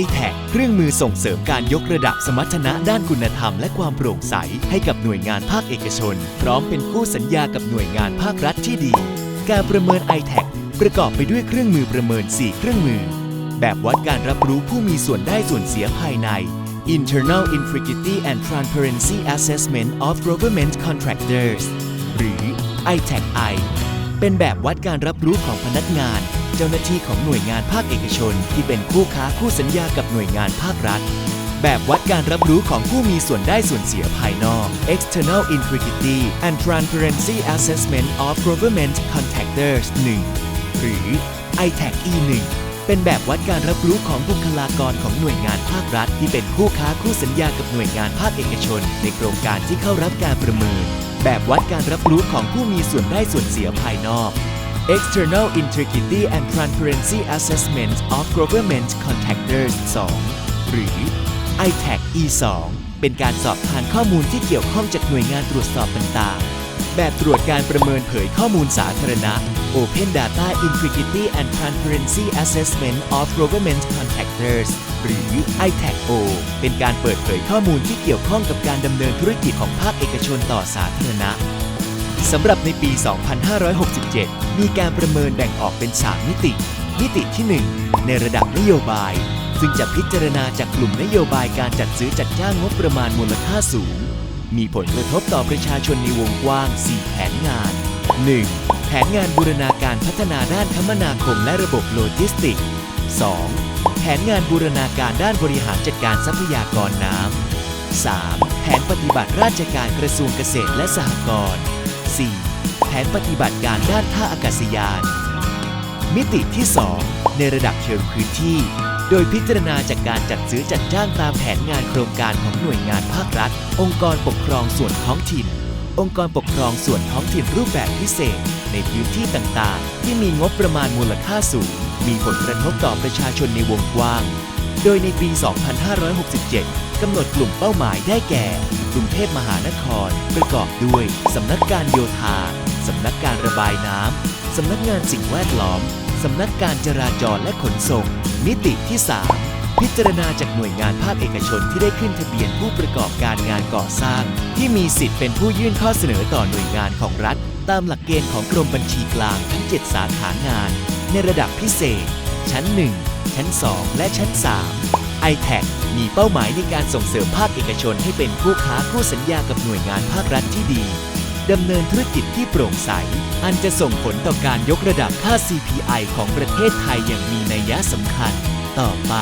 iTech เครื่องมือส่งเสริมการยกระดับสมรรถนะด้านคุณธรรม และความโปร่งใส ให้กับหน่วยงานภาคเอกชน พร้อมเป็นคู่สัญญากับหน่วยงานภาครัฐที่ดี การประเมิน iTech ประกอบไปด้วยเครื่องมือประเมิน 4 เครื่องมือ แบบวัดการรับรู้ผู้มีส่วนได้ส่วนเสียภายใน Internal Integrity and Transparency Assessment of Government Contractors หรือ iTech-I เป็นแบบวัดการรับรู้ของพนักงาน เจ้าหน้าที่ของหน่วยงานภาคเอกชน ที่เป็นคู่ค้าคู่สัญญากับหน่วยงานภาครัฐ แบบวัดการรับรู้ของผู้มีส่วนได้ส่วนเสียภายนอก External Integrity and Transparency Assessment of Government Contractors 1 หรือ iTech E1 เป็นแบบวัดการรับรู้ของบุคลากรของหน่วยงานภาครัฐ ที่เป็นคู่ค้าคู่สัญญากับหน่วยงานภาคเอกชน ในโครงการที่เข้ารับการประเมิน แบบวัดการรับรู้ของผู้มีส่วนได้ส่วนเสียภายนอก External Integrity and Transparency Assessment of Government Contractors 2 หรือ iTech E2 เป็นการสอบทานข้อมูลที่เกี่ยวข้องจากหน่วยงานตรวจสอบต่างๆ แบบตรวจการประเมินเผยข้อมูลสาธารณะ Open Data Integrity and Transparency Assessment of Government Contractors หรือ iTech O เป็นการเปิดเผยข้อมูลที่เกี่ยวข้องกับการดำเนินธุรกิจของภาคเอกชนต่อสาธารณะ สำหรับในปี 2567 มีการประเมินแบ่งออกเป็น 3 มิติ มิติที่ 1 ในระดับนโยบาย ซึ่งจะพิจารณาจากกลุ่มนโยบายการจัดซื้อจัดจ้างงบประมาณมูลค่าสูง มีผลกระทบต่อประชาชนในวงกว้าง 4 แผนงาน 1. แผนงานบูรณาการพัฒนาด้านคมนาคมและระบบโลจิสติกส์ 2. แผนงานบูรณาการด้านบริหารจัดการทรัพยากรน้ำ 3. แผนปฏิบัติราชการกระทรวงเกษตรและสหกรณ์ 4. แผนปฏิบัติการด้านท่าอากาศยาน มิติที่ 2 ในระดับเชิงพื้นที่ โดยพิจารณาจากการจัดซื้อจัดจ้างตามแผนงานโครงการของหน่วยงานภาครัฐ องค์กรปกครองส่วนท้องถิ่น องค์กรปกครองส่วนท้องถิ่นรูปแบบพิเศษ ในพื้นที่ต่างๆ ที่มีงบประมาณมูลค่าสูง มีผลกระทบต่อประชาชนในวงกว้าง โดยในปี 2567 กำหนดกลุ่มเป้าหมายได้แก่ กรุงเทพมหานคร ประกอบด้วยสำนักการโยธา สำนักการระบายน้ำ สำนักงานสิ่งแวดล้อม สำนักการจราจรและขนส่ง มิติที่ 3 พิจารณาจากหน่วยงานภาคเอกชนที่ได้ขึ้นทะเบียนผู้ประกอบการงานก่อสร้าง ที่มีสิทธิ์เป็นผู้ยื่นข้อเสนอต่อหน่วยงานของรัฐ ตามหลักเกณฑ์ของกรมบัญชีกลางทั้ง 7 สาขางาน ในระดับพิเศษ ชั้น 1 ชั้น 2 และชั้น 3 i t e c มีเป้าหมายในการส่งเสริมภาคเอกชนให้เป็นคู่ค้าคู่สัญญากับหน่วยงานภาครัฐที่ดีดำเนินธุรกิจที่โปร่งใส อันจะส่งผลต่อการยกระดับค่า CPI ของประเทศไทยอย่างมีนัยสำคัญ ต่อไป